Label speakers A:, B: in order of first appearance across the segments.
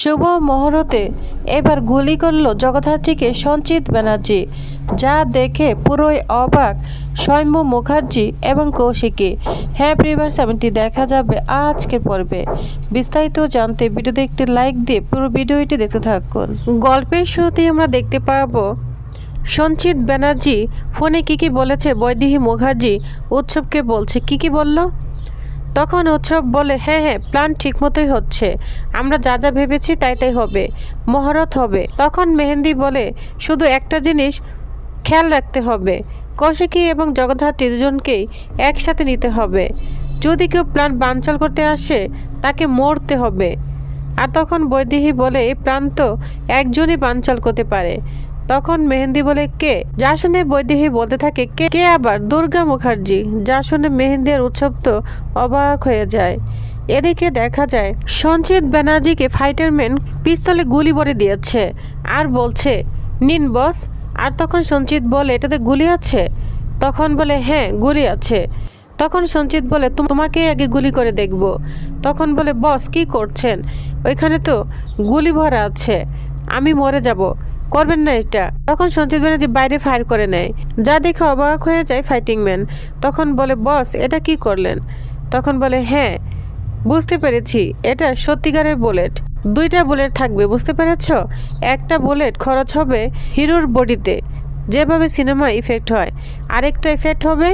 A: শুভ মুহূর্তে এবার গুলি করল জগদ্ধাত্রীকে সঞ্চিত ব্যানার্জি, যা দেখে পুরোই অবাক স্বয়ম্ভ মুখার্জি এবং কৌশিকী। হ্যাঁ প্রিভার সেভেনটি দেখা যাবে আজকের পর্বে। বিস্তারিত জানতে ভিডিওতে একটি লাইক দিয়ে পুরো ভিডিওটি দেখতে থাকুন। গল্পের শুরুতেই আমরা দেখতে পাবো, সঞ্চিত ব্যানার্জি ফোনে কি কি বলেছে বৈদেহী মুখার্জি উৎসবকে বলছে। কি কি বলল? তখন উৎসব বলে হ্যাঁ হ্যাঁ প্ল্যান ঠিকমতোই হচ্ছে। আমরা যা যা ভেবেছি তাই তাই হবে। মহরত হবে। তখন মেহেন্দি বলে, শুধু একটা জিনিস খেয়াল রাখতে হবে। কৌশিকী এবং জগদ্ধাত্রী দুজনকেই একসাথে নিতে হবে। যদি কেউ প্ল্যান বানচাল করতে আসে, তাকে মরতে হবে। আর তখন বৈদেহী বলে, এই প্ল্যান তো একজনই বানচাল করতে পারে। তখন মেহেন্দি বলে, কে? যা শুনে বৈদেহী বলতে থাকে, কে? কে আবার? দুর্গা মুখার্জি। যা শুনে মেহেন্দি আর উৎসব তো অবাক হয়ে যায়। এদিকে দেখা যায়, সঞ্চিত ব্যানার্জিকে ফাইটারম্যান পিস্তলে গুলি ভরে দিয়েছে। আর বলছে, নিন বস। আর তখন সঞ্চিত বলে, এটাতে গুলি আছে? তখন বলে হ্যাঁ গুলি আছে। তখন সঞ্চিত বলে "তুম- তোমাকে আগে গুলি করে দেখব। তখন বলে, বস, কি করছেন? ওইখানে তো গুলি ভরা আছে। আমি মরে যাব। করবেন না এটা। তখন সঞ্জিত ব্যানার্জি বাইরে ফায়ার করে নেয়। যা দেখে অবাক হয়ে যায় ফাইটিং ম্যান। তখন বলে, বস, এটা কি করলেন? তখন বলে হ্যাঁ বুঝতে পেরেছি, এটা সত্যিকারের বুলেট। দুইটা বুলেট থাকবে, বুঝতে পেরেছ? একটা বুলেট খরচ হবে হিরোর বডিতে। যেভাবে সিনেমা ইফেক্ট হয়, আরেকটা ইফেক্ট হবে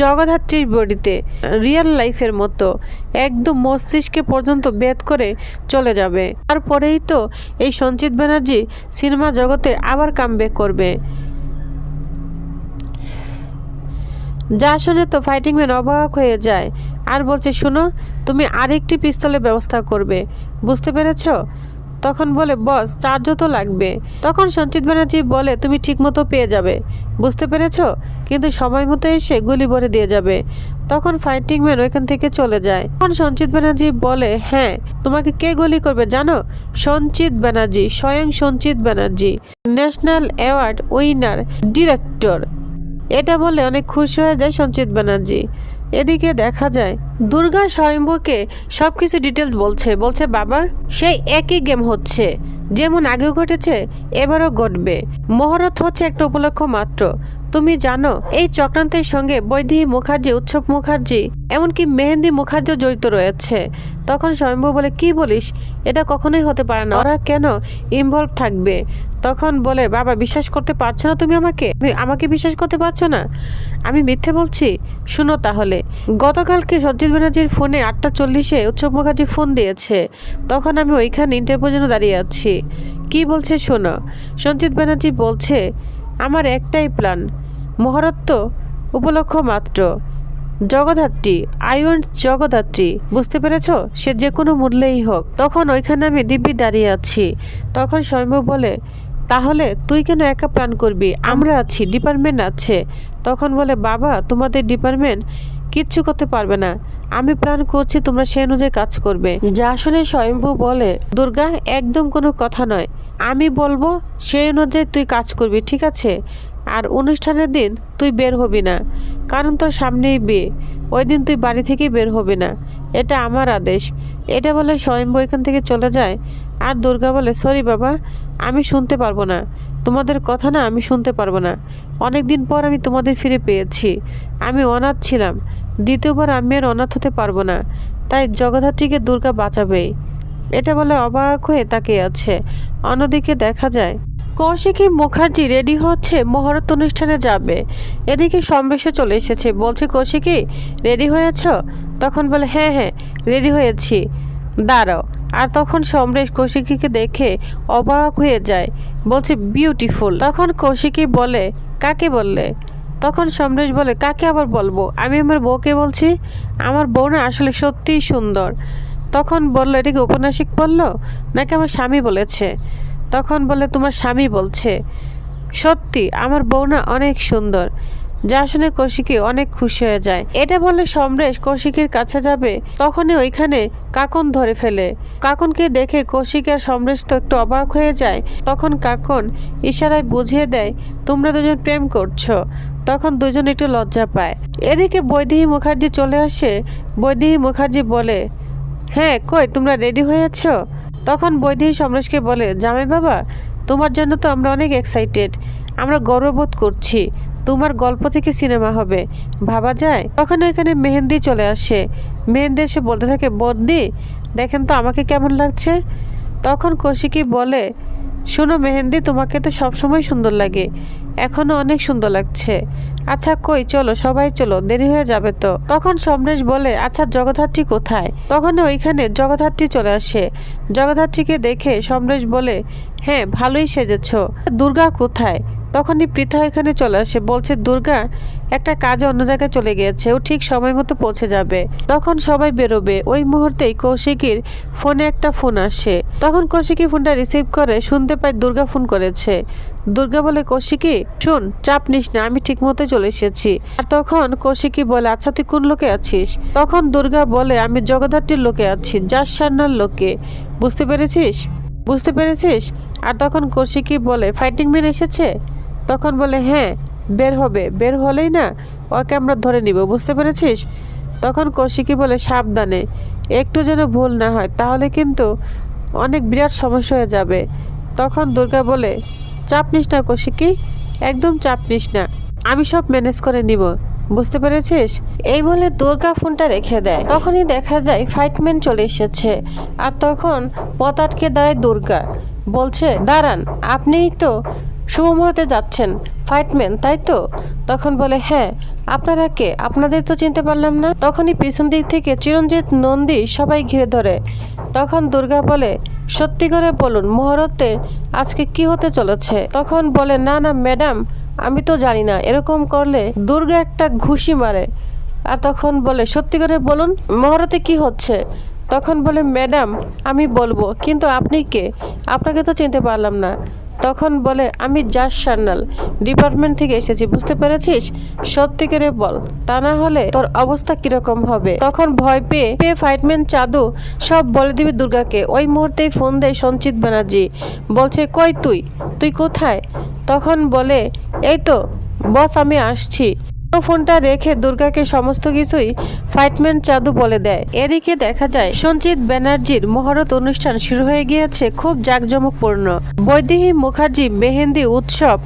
A: জগদ্ধাত্রীর বডিতে রিয়েল লাইফের মতো। একদম মস্তিষ্কে পর্যন্ত বেদ করে চলে যাবে। তারপরেই তো এই সঞ্চিত ব্যানার্জি সিনেমা জগতে আবার কামব্যাক করবে। যা শুনে তো ফাইটিং ম্যান অবাক হয়ে যায়। আর বলছে, শুনো, তুমি আরেকটি পিস্তলের ব্যবস্থা করবে। বুঝতে পেরেছ? তখন বলে, বস, চার্জও তো লাগবে। তখন সঞ্চিত ব্যানার্জি বলে, তুমি ঠিকমতো পেয়ে যাবে। বুঝতে পেরেছ? কিন্তু সময় মতো এসে গুলি ভরে দিয়ে যাবে। তখন ফাইটিং ম্যান ওইখান থেকে চলে যায়। তখন সঞ্চিত ব্যানার্জি বলে হ্যাঁ তোমাকে কে গুলি করবে জানো? সঞ্চিত ব্যানার্জি, স্বয়ং Sanchit Banerjee, national award winner, director. এটা বলে অনেক খুশি হয়ে যায় সঞ্চিত ব্যানার্জি। এদিকে দেখা যায়, দুর্গা স্বয়ম্ভকে সবকিছু ডিটেলস বলছে। বলছে, বাবা, সেই একই গেম হচ্ছে। যেমন আগেও ঘটেছে, এবারও ঘটবে। মহরত হচ্ছে একটা উপলক্ষ মাত্র। তুমি জানো, এই চক্রান্তের সঙ্গে বৈদেহী মুখার্জি, উৎসব মুখার্জি, এমনকি মেহেন্দি মুখার্জিও জড়িত রয়েছে। তখন স্বয়ম্ভু বলে, কি বলিস? এটা কখনোই হতে পারে না। ওরা কেন ইনভলভ থাকবে? তখন বলে, বাবা, বিশ্বাস করতে পারছ না তুমি আমাকে? আমাকে বিশ্বাস করতে পারছ না? আমি মিথ্যে বলছি? শুনো তাহলে। গতকালকে সঞ্জিত ব্যানার্জির ফোনে আটটা চল্লিশে উৎসব মুখার্জি ফোন দিয়েছে। তখন আমি ওইখানে ইন্টারভিউর জন্য দাঁড়িয়ে আছি। কি বলছে, শোনো? সঞ্জিত ব্যানার্জি বলছে আমার একটাই প্ল্যান। মহরত্ব উপলক্ষ মাত্র। জগদ্ধাত্রী আই ওয়ান্ট জগদ্ধাত্রী, বুঝতে পেরেছ? সে যে কোনো মূল্যেই হোক। তখন ওইখানে আমি দিব্যি দাঁড়িয়ে আছি। তখন স্বয়ম্ভু বলে, তাহলে তুই কেন একা প্ল্যান করবি? আমরা আছি, ডিপার্টমেন্ট আছে। তখন বলে, বাবা, তোমাদের ডিপার্টমেন্ট কিচ্ছু করতে পারবে না। আমি প্ল্যান করছি তোমরা সেই অনুযায়ী কাজ করবে। যা শুনে স্বয়ম্ভু বলে, দুর্গা, একদম কোনো কথা নয়। আমি বলব সেই অনুযায়ী তুই কাজ করবি, ঠিক আছে? আর অনুষ্ঠানের দিন তুই বের হবি না, কারণ তোর সামনেই বিয়ে। ওই দিন তুই বাড়ি থেকেই বের হবি না। এটা আমার আদেশ। এটা বলে স্বয়ম্ভু এখান থেকে চলে যায়। আর দুর্গা বলে, সরি বাবা, আমি শুনতে পারব না। তোমাদের কথা না আমি শুনতে পারব না। অনেক দিন পর আমি তোমাদের ফিরে পেয়েছি। আমি অনাথ ছিলাম। দ্বিতীয়বার আমি আর অনাথ হতে পারব না। তাই জগদ্ধাত্রীকে দুর্গা বাঁচাবেই। এটা বলে অবাক হয়ে তাকিয়ে আছে। অন্যদিকে দেখা যায়, কৌশিকী মুখার্জি রেডি হচ্ছে, মহরত অনুষ্ঠানে যাবে। এদিকে সমরেশে চলে এসেছে। বলছে, কৌশিকী, রেডি হয়েছ? তখন বলে হ্যাঁ হ্যাঁ রেডি হয়েছি। দাঁড়াও। আর তখন সমরেশ কৌশিকীকে দেখে অবাক হয়ে যায়। বলছে, বিউটিফুল। তখন কৌশিকী বলে, কাকে বললে? তখন সমরেশ বলে, কাকে আবার বলব? আমি আমার বউকে বলছি। আমার বউ না আসলে সত্যিই সুন্দর। তখন বলল, এটা কি উপন্যাসিক বলল? নাকি আমার স্বামী বলেছে। তখন বলে তোমার স্বামী বলছে। সত্যি, আমার বউ না অনেক সুন্দর। যা শুনে কৌশিকী অনেক খুশি হয়ে যায়। এটা বলে সমরেশ কৌশিকীর কাছে যাবে, তখনই ওইখানে কাকন ধরে ফেলে। কাকনকে দেখে কৌশিক আর সমরেশ তো একটু অবাক হয়ে যায়। তখন কাকন ইশারায় বুঝিয়ে দেয়, তোমরা দুজন প্রেম করছ। তখন দুজন একটু লজ্জা পায়। এদিকে বৈদেহী মুখার্জি চলে আসে। বৈদেহী মুখার্জি বলে হ্যাঁ কই, তোমরা রেডি হয়েছ তখন বৈদেহী সমরেশকে বলে, জামাই বাবা, তোমার জন্য তো আমরা অনেক এক্সাইটেড আমরা গর্ববোধ করছি। তোমার গল্প থেকে সিনেমা হবে। ভাবা যায়? তখন এখানে মেহেন্দি চলে আসে। মেহেন্দি এসে বলতে থাকে বদ্দি দেখেন তো আমাকে কেমন লাগছে? তখন কৌশিকী বলে শোনো, মেহেন্দি তোমাকে তো সবসময় সুন্দর লাগে। এখনও অনেক সুন্দর লাগছে। আচ্ছা কই? চলো, সবাই চলো, দেরি হয়ে যাবে তো। তখন সমরেশ বলে আচ্ছা জগদ্ধাত্রী কোথায়? তখন ওইখানে জগদ্ধাত্রী চলে আসে। জগদ্ধাত্রীকে দেখে সমরেশ বলে হ্যাঁ ভালোই সেজেছ। দুর্গা কোথায়? তখনই পৃথা এখানে চলে আসে। বলছে, দুর্গা, একটা কাজে অন্য জায়গায় চলে গিয়েছে। ও ঠিক সময় মতো পৌঁছে যাবে। তখন সবাই বেরোবে। ওই মুহূর্তেই কৌশিকীর ফোনে একটা ফোন আসে। তখন কৌশিকী ফোনটা রিসিভ করে শুনতে পায় দুর্গা ফোন করেছে। দুর্গা বলে, কৌশিকী, শুন, চাপ নিস না, আমি ঠিক মতো চলে এসেছি। আর তখন কৌশিকী বলে আচ্ছা তুই কোন লোকে আছিস? তখন দুর্গা বলে, আমি জগদ্ধাত্রীর লোকে আছি, যার সান্নার লোকে। বুঝতে পেরেছিস? বুঝতে পেরেছিস? আর তখন কৌশিকী বলে, ফাইটিং ম্যান এসেছে? তখন বলে হ্যাঁ বের হবে, বের হলেই না ওকে আমরা ধরে নিব, বুঝতে পেরেছিস? তখন কৌশিকী বলে, সাবধানে, একটু যেন ভুল না হয়, তাহলে কিন্তু অনেক বিরাট সমস্যা হয়ে যাবে। তখন দুর্গা বলে, চাপ নিস না কৌশিকী, একদম চাপ নিস না, আমি সব ম্যানেজ করে নিব, বুঝতে পেরেছিস? এই বলে দুর্গা ফোনটা রেখে দেয়। তখনই দেখা যায়, ফাইটম্যান চলে এসেছে, আর তখন পথ আটকে দাঁড়ায় দুর্গা, বলছে, দাঁড়ান, আপনিই তো শুভ মুহূর্তে যাচ্ছেন। ফাইটম্যান, তাই তো? তখন বলে হ্যাঁ আপনারা কে? আপনাদের তো চিনতে পারলাম না। তখনই পিছন দিক থেকে চিরঞ্জিত নন্দী সবাই ঘিরে ধরে। তখন দুর্গা বলে, সত্যি করে বলুন, মুহূর্তে আজকে কি হতে চলেছে? তখন বলে, না না, ম্যাডাম, আমি তো জানি না। এরকম করলে দুর্গা একটা ঘুষি মারে। আর তখন বলে, সত্যি করে বলুন, মহরতে কি হচ্ছে? তখন বলে, ম্যাডাম, আমি বলব, কিন্তু আপনি কে? আপনাকে তো চিনতে পারলাম না। তখন বলে, আমি জাস সান্নাল ডিপার্টমেন্ট থেকে এসেছি, বুঝতে পেরেছিস? সত্যি করে বল, তা না হলে তোর অবস্থা কীরকম হবে? তখন ভয় পেয়ে পেয়ে ফাইটম্যান চাদু সব বলে দিবে দুর্গাকে। ওই মুহূর্তেই ফোন দেয় সঞ্চিত ব্যানার্জি, বলছে, কই তুই? তুই কোথায়? তখন বলে, এই তো, বস, আমি আসছি। ফোনটা রেখে দুর্গাকে সমস্ত কিছুই ফাইটম্যান চাদু বলে দেয়। এদিকে দেখা যায় সঞ্চিত ব্যানার্জির মহরত অনুষ্ঠান শুরু হয়ে গিয়েছে খুব জাঁকজমকপূর্ণ। বৈদেহী মুখার্জি, মেহেন্দি, উৎসব,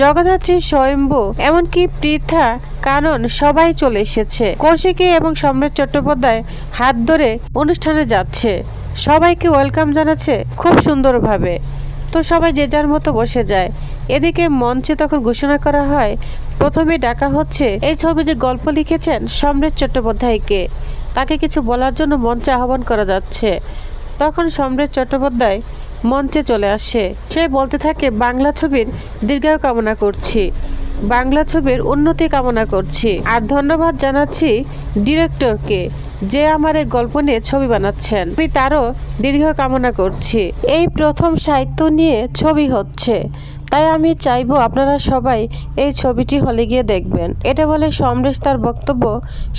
A: জগদ্ধাত্রী, স্বয়ম্ভু, এমনকি পৃথা, কানন সবাই চলে এসেছে। কৌশিকী এবং সম্রাট চট্টোপাধ্যায় হাত ধরে অনুষ্ঠানে যাচ্ছে। সবাইকে ওয়েলকাম জানাচ্ছে খুব সুন্দরভাবে। তো সবাই যে যার মতো বসে যায়। এদিকে মঞ্চে তখন ঘোষণা করা হয়, প্রথমে ডাকা হচ্ছে এই ছবি যে গল্প লিখেছেন সমরেশ চট্টোপাধ্যায়কে। তাকে কিছু বলার জন্য মঞ্চে আহ্বান করা যাচ্ছে। তখন সমরেশ চট্টোপাধ্যায় মঞ্চে চলে আসে। সে বলতে থাকে, বাংলা ছবির দীর্ঘায়ু কামনা করছি। বাংলা ছবির উন্নতি কামনা করছি। আর ধন্যবাদ জানাচ্ছি ডিরেক্টরকে, যে আমার এই গল্প নিয়ে ছবি বানাচ্ছেন। আমি তারও দীর্ঘ কামনা করছি। এই প্রথম সাহিত্য নিয়ে ছবি হচ্ছে, তাই আমি চাইব আপনারা সবাই এই ছবিটি হলে গিয়ে দেখবেন। এটা বলে সমরেশ তার বক্তব্য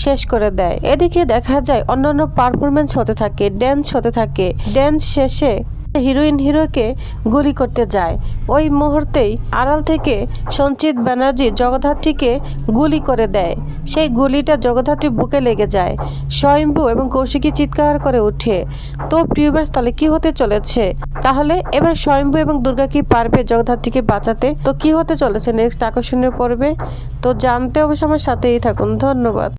A: শেষ করে দেয়। এদিকে দেখা যায় অন্যান্য পারফরমেন্স হতে থাকে ড্যান্স হতে থাকে। ড্যান্স শেষে হিরোইন হিরোকে গুলি করতে যায়। ওই মুহূর্তেই আড়াল থেকে সঞ্চিত ব্যানার্জি জগদ্ধাত্রীকে গুলি করে দেয়। সেই গুলিটা জগদ্ধাত্রীর বুকে লেগে যায়। স্বয়ম্ভু এবং কৌশিকী চিৎকার করে ওঠে। তো প্রিয়বাস তাহলে কি হতে চলেছে? তাহলে এবার স্বয়ম্ভু এবং দুর্গা কি পারবে জগদ্ধাত্রীকে বাঁচাতে? তো কি হতে চলেছে? নেক্সট আকর্ষণীয় পর্বে। তো জানতে অবশ্য আমার সাথেই থাকুন। ধন্যবাদ।